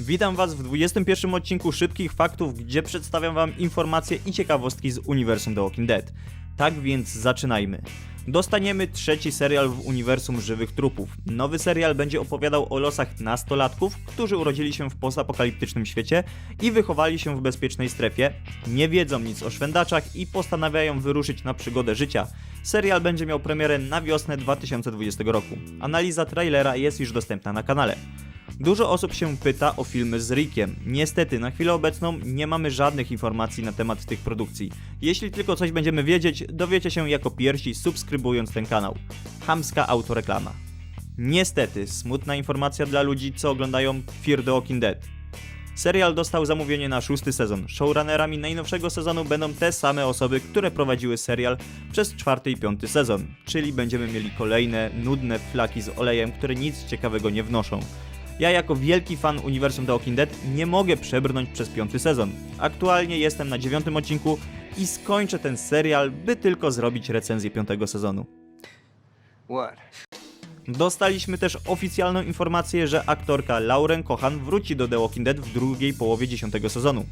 Witam Was w 21 odcinku Szybkich Faktów, gdzie przedstawiam Wam informacje i ciekawostki z uniwersum The Walking Dead. Tak więc zaczynajmy. Dostaniemy trzeci serial w uniwersum Żywych Trupów. Nowy serial będzie opowiadał o losach nastolatków, którzy urodzili się w postapokaliptycznym świecie i wychowali się w bezpiecznej strefie, nie wiedzą nic o szwendaczach i postanawiają wyruszyć na przygodę życia. Serial będzie miał premierę na wiosnę 2020 roku. Analiza trailera jest już dostępna na kanale. Dużo osób się pyta o filmy z Rickiem. Niestety, na chwilę obecną nie mamy żadnych informacji na temat tych produkcji. Jeśli tylko coś będziemy wiedzieć, dowiecie się jako pierwsi subskrybując ten kanał. Hamska autoreklama. Niestety, smutna informacja dla ludzi, co oglądają Fear the Walking Dead. Serial dostał zamówienie na szósty sezon. Showrunnerami najnowszego sezonu będą te same osoby, które prowadziły serial przez czwarty i piąty sezon, czyli będziemy mieli kolejne nudne flaki z olejem, które nic ciekawego nie wnoszą. Ja jako wielki fan uniwersum The Walking Dead nie mogę przebrnąć przez piąty sezon. Aktualnie jestem na dziewiątym odcinku i skończę ten serial, by tylko zrobić recenzję piątego sezonu. What? Dostaliśmy też oficjalną informację, że aktorka Lauren Cohan wróci do The Walking Dead w drugiej połowie dziesiątego sezonu.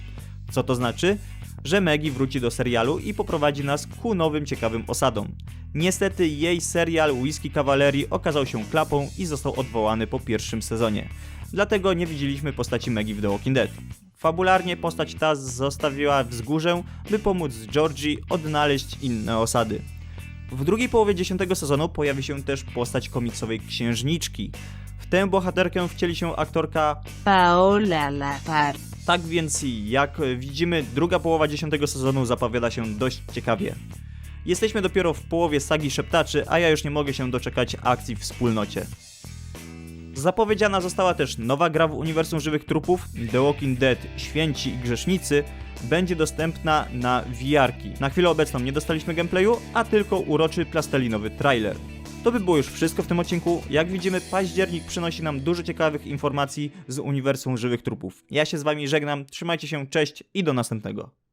Co to znaczy? Że Maggie wróci do serialu i poprowadzi nas ku nowym ciekawym osadom. Niestety jej serial Whisky Cavalerii okazał się klapą i został odwołany po pierwszym sezonie. Dlatego nie widzieliśmy postaci Maggie w The Walking Dead. Fabularnie postać ta zostawiła wzgórzę, by pomóc Georgie odnaleźć inne osady. W drugiej połowie dziesiątego sezonu pojawi się też postać komiksowej księżniczki. W tę bohaterkę wcieli się aktorka Paola Lapar. tak więc jak widzimy, druga połowa dziesiątego sezonu zapowiada się dość ciekawie. Jesteśmy dopiero w połowie sagi szeptaczy, a ja już nie mogę się doczekać akcji w wspólnocie. Zapowiedziana została też nowa gra w uniwersum żywych trupów The Walking Dead Święci i Grzesznicy będzie dostępna na VR-ki. Na chwilę obecną nie dostaliśmy gameplayu, a tylko uroczy plastelinowy trailer. To by było już wszystko w tym odcinku. Jak widzimy, październik przynosi nam dużo ciekawych informacji z uniwersum żywych trupów. Ja się z wami żegnam, trzymajcie się, cześć i do następnego.